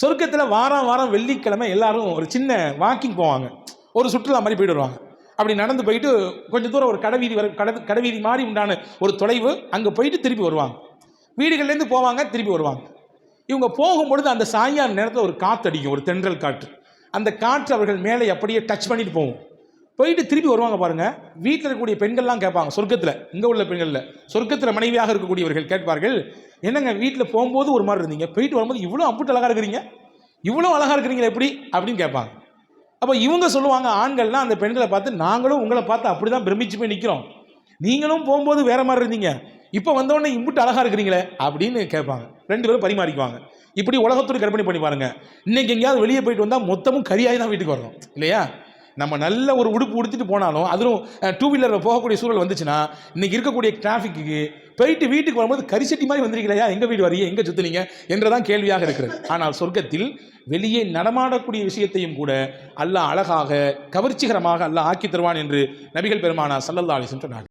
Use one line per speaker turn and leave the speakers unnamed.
சொர்க்கத்தில் வாரம் வாரம் வெள்ளிக்கிழமை எல்லாரும் ஒரு சின்ன வாக்கிங் போவாங்க. ஒரு சுற்றுலா மாதிரி போயிட்டு வருவாங்க. அப்படி நடந்து போயிட்டு கொஞ்சம் தூரம் ஒரு கடைவீதி வர கடை கடைவீதி மாதிரி உண்டான ஒரு தொலைவு அங்கே போயிட்டு திருப்பி வருவாங்க. வீடுகள்லேருந்து போவாங்க திருப்பி வருவாங்க. இவங்க போகும்பொழுது அந்த சாய்யான நேரத்தில் ஒரு காற்று அடிக்கும் ஒரு தென்றல் காற்று. அந்த காற்று அவர்கள் மேலே அப்படியே டச் பண்ணிட்டு போகும். போயிட்டு திருப்பி வருவாங்க பாருங்க. வீட்டில் இருக்கக்கூடிய பெண்கள்லாம் கேட்பாங்க சொர்க்கத்தில் இங்கே உள்ள பெண்களில். சொர்க்கத்தில் மனைவியாக இருக்கக்கூடியவர்கள் கேட்பார்கள் என்னங்க வீட்டில் போகும்போது ஒரு மாதிரி இருந்தீங்க? போயிட்டு வரும்போது இவ்வளோ அம்புட்டு அழகாக இருக்கிறீங்க? இவ்வளோ அழகாக இருக்கிறீங்களா எப்படி? அப்படின்னு கேட்பாங்க. அப்போ இவங்க சொல்லுவாங்க ஆண்கள்லாம் அந்த பெண்களை பார்த்து நாங்களும் உங்களை பார்த்து அப்படி தான் பிரமிச்சு போய் நிற்கிறோம் நீங்களும் போகும்போது வேற மாதிரி இருந்தீங்க. இப்போ வந்தோடனே இம்புட்டு அழகாக இருக்கிறீங்களே? அப்படின்னு கேட்பாங்க. ரெண்டு பேரும் பரிமாறிக்குவாங்க. இப்படி உலகத்தோடு கற்பனை பண்ணி பாருங்க. இன்றைக்கி எங்கேயாவது வெளியே போயிட்டு வந்தால் மொத்தமும் கரியாகி தான் வீட்டுக்கு வரணும் இல்லையா? நம்ம நல்ல ஒரு உடுப்பு உடுத்திட்டு போனாலும் அதுவும் டூ வீலரில் போகக்கூடிய சூழல் வந்துச்சுன்னா இன்னைக்கு இருக்கக்கூடிய டிராஃபிக்கு போயிட்டு வீட்டுக்கு வரும்போது கரிசட்டி மாதிரி வந்திருக்கலையா எங்கள் வீடு வரீங்க எங்கே சுற்றுனீங்க என்றதான் கேள்வியாக இருக்கிறது. ஆனால் சொர்க்கத்தில் வெளியே நடமாடக்கூடிய விஷயத்தையும் கூட அல்லாஹ் அழகாக கவர்ச்சிகரமாக அல்லாஹ் ஆக்கி தருவான் என்று நபிகள் பெருமானா சல்லல்லா அலிசன் சொன்னார்